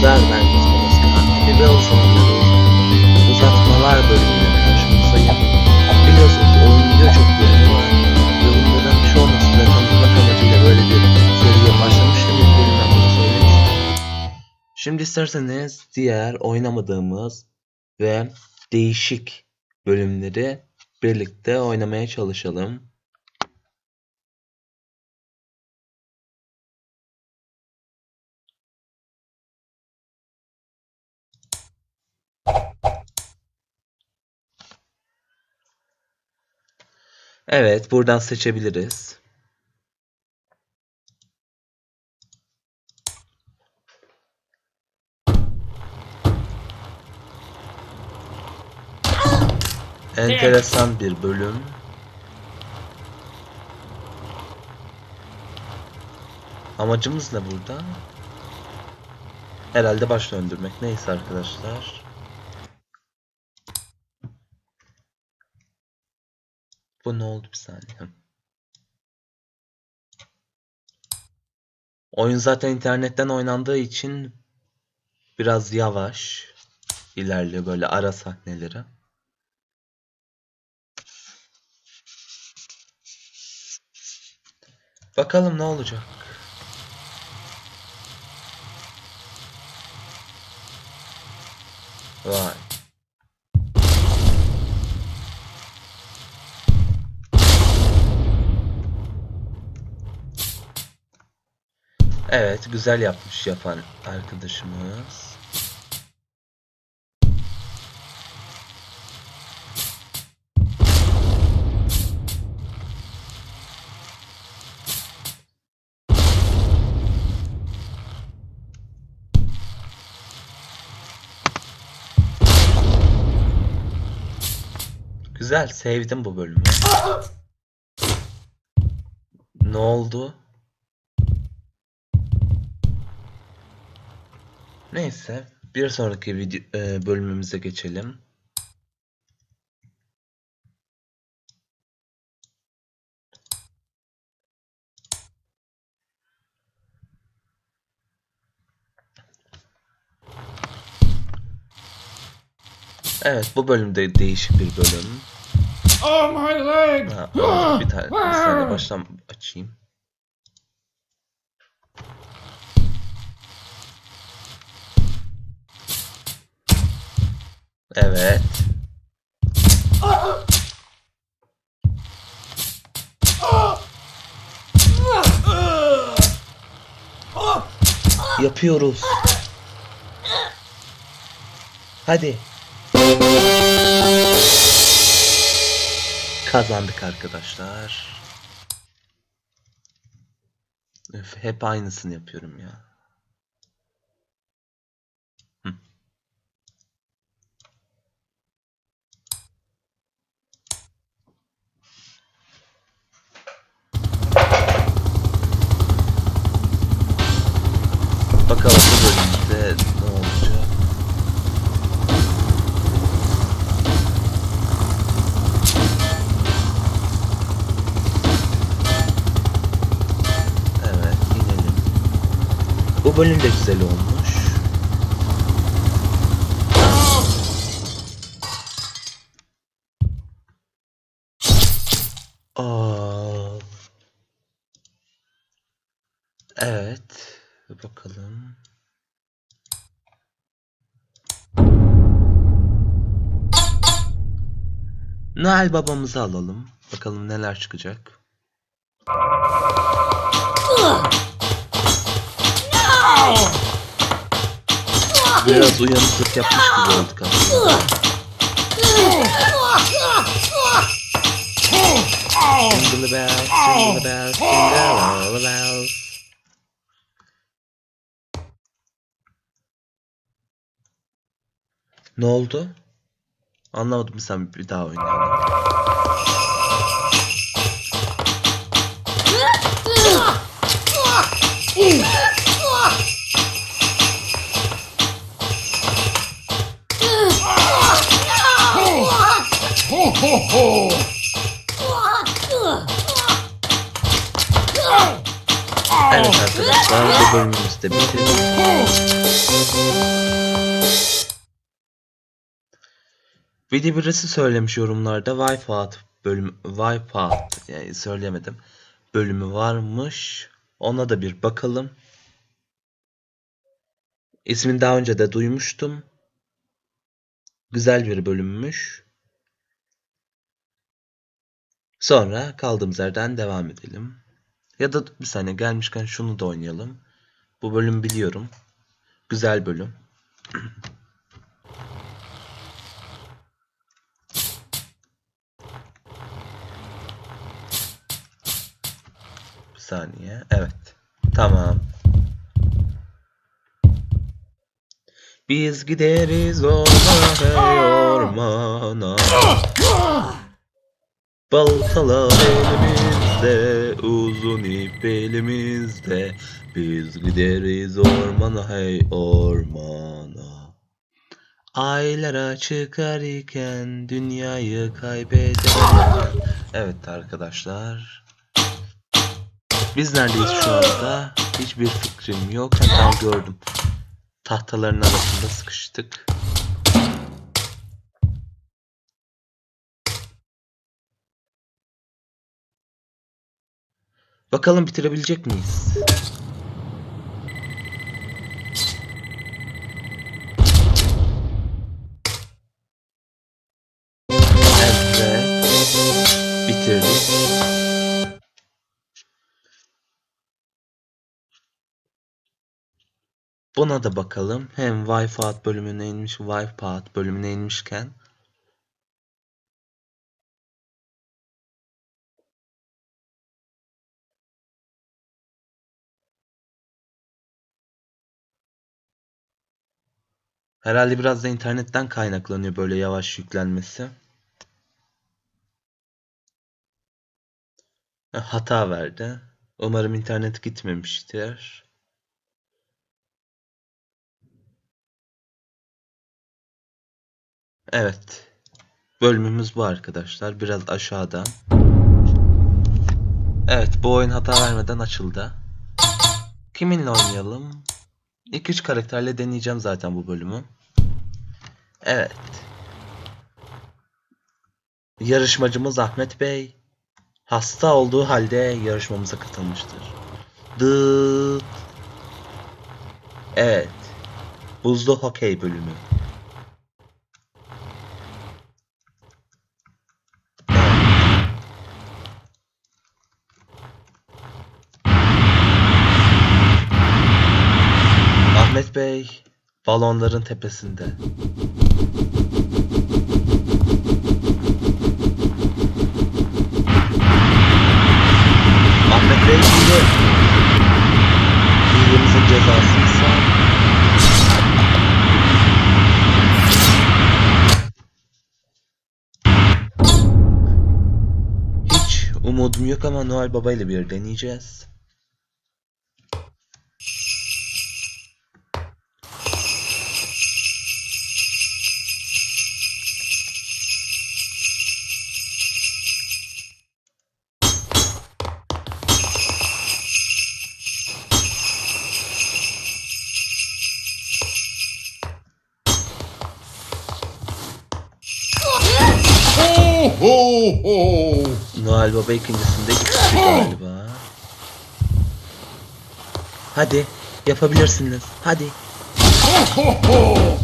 Boşver bence istemesini. Gibi olsun uzatmalar bölümüyle karşınızdayım. Biliyorsunuz oyunun diyor çok bölümü var. Ve bunların çoğunu size tanıtmak amacıyla böyle bir seriye başlamıştım. İlk bölümden bunu söylemiştim. Şimdi isterseniz diğer oynamadığımız ve değişik bölümleri birlikte oynamaya çalışalım. Evet, buradan seçebiliriz. Enteresan bir bölüm. Amacımız ne burada? Herhalde baş döndürmek. Neyse arkadaşlar. Bu ne oldu bir saniye. Oyun zaten internetten oynandığı için biraz yavaş ilerliyor böyle ara sahneleri. Bakalım ne olacak. Vay. Evet, güzel yapmış yapan arkadaşımız. Güzel, sevdim bu bölümü. Ne oldu? Neyse, bir sonraki video e, bölümümüze geçelim. Evet, bu bölümde değişik bir bölüm. Oh, my leg! Ha, bir tane, bir saniye baştan açayım. Evet. Yapıyoruz. Hadi. Kazandık arkadaşlar. Öf, hep aynısını yapıyorum ya. Bakalım bu bölümde ne olacak. Evet, inelim. Bu bölüm de güzel olmuş. Aa. Evet, bakalım. Noel babamızı alalım. Bakalım neler çıkacak. Biraz uyanıklık yapmış gibi olduk aslında. Jingle bells, jingle bells, jingle all the bells. Ne oldu? Anlamadım sen bir daha ho! Evet arkadaşlar bu bölümümüzü de bitirdik. Video birisi söylemiş yorumlarda Wipeout bölüm Wipeout yani söyleyemedim. Bölümü varmış. Ona da bir bakalım. İsmini daha önce de duymuştum. Güzel bir bölümmüş. Sonra kaldığımız yerden devam edelim. Ya da bir saniye gelmişken şunu da oynayalım. Bu bölüm biliyorum. Güzel bölüm. saniye. Evet. Tamam. Biz gideriz ormana ormana Baltalar elimizde, uzun ip elimizde Biz gideriz ormana hey ormana Aylara çıkar iken dünyayı kaybederken Evet arkadaşlar Biz neredeyiz şu anda? Hiçbir fikrim yok. Hatta gördüm. Tahtaların arasında sıkıştık. Bakalım bitirebilecek miyiz? Buna da bakalım. Hem Wipeout bölümüne inmiş, Wipeout bölümüne inmişken Herhalde biraz da internetten kaynaklanıyor böyle yavaş yüklenmesi. Hata verdi. Umarım internet gitmemiştir. Evet. Bölümümüz bu arkadaşlar. Biraz aşağıda. Evet bu oyun hata vermeden açıldı. Kiminle oynayalım? 2-3 karakterle deneyeceğim zaten bu bölümü. Evet. Yarışmacımız Ahmet Bey hasta olduğu halde yarışmamıza katılmıştır. Dıt. Evet. Buzlu hokey bölümü. Ahmet Bey balonların tepesinde. Ahmet Bey şimdi hilemizin cezası ise hiç umudum yok ama Noel Baba ile bir deneyeceğiz. Ho, ho. Noel Baba ikincisinde gitti galiba. Hadi yapabilirsiniz. Hadi. Ho, ho, ho.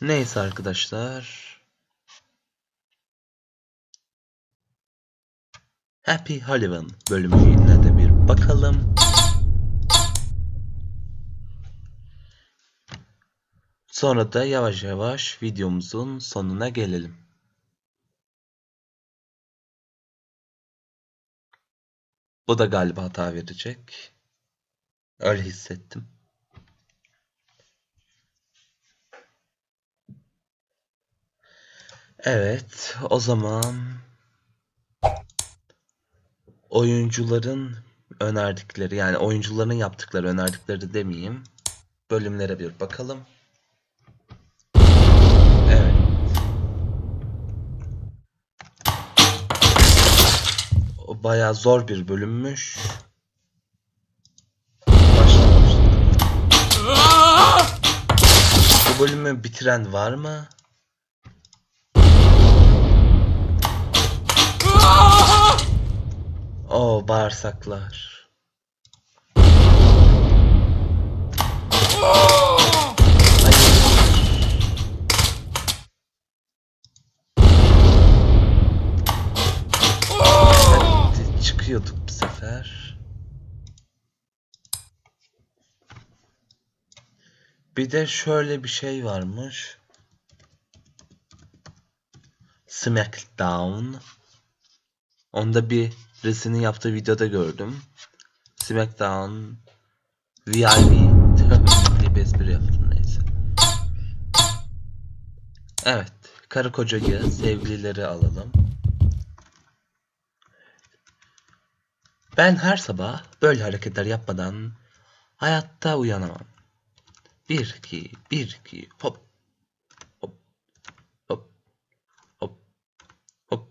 Neyse arkadaşlar. Happy Halloween bölümüne de bir bakalım. Sonra da yavaş yavaş videomuzun sonuna gelelim. Bu da galiba hata verecek. Öyle hissettim. Evet, o zaman oyuncuların önerdikleri yani oyuncuların yaptıkları önerdikleri demeyeyim. Bölümlere bir bakalım. Evet. O bayağı zor bir bölümmüş. Bu bölümü bitiren var mı? O bağırsaklar. Hadi çıkıyorduk bu sefer. Bir de şöyle bir şey varmış. Smackdown. Onda birisinin yaptığı videoda gördüm. Smackdown VIP diye bir espri yaptım neyse. Evet. Karı kocayı, sevgilileri alalım. Ben her sabah böyle hareketler yapmadan hayatta uyanamam. 1 2 1 2 hop hop hop hop hop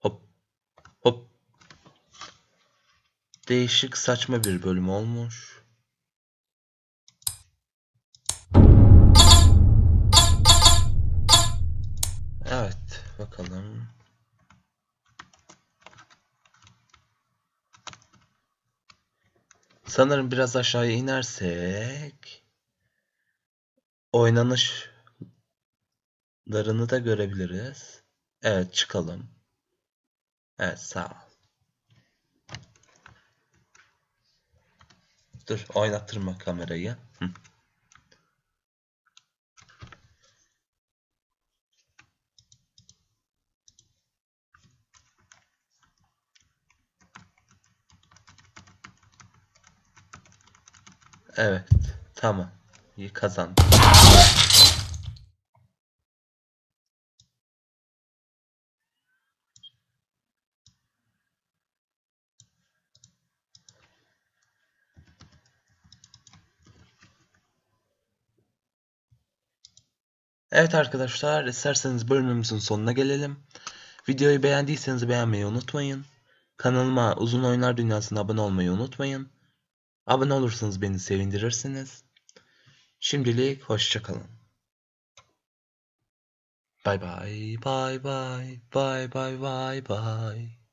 hop hop Değişik saçma bir bölüm olmuş. Evet, bakalım. Sanırım biraz aşağıya inersek oynanışlarını da görebiliriz. Evet, çıkalım. Evet, sağ ol. Dur, oynattırma kamerayı. Hı. Evet, tamam. İyi kazandım. Evet arkadaşlar, isterseniz bölümümüzün sonuna gelelim. Videoyu beğendiyseniz beğenmeyi unutmayın. Kanalıma Uzun Oyunlar Dünyası'na abone olmayı unutmayın. Abone olursanız beni sevindirirsiniz. Şimdilik hoşçakalın. Bay bay, bay bay, bay bay, bay bay.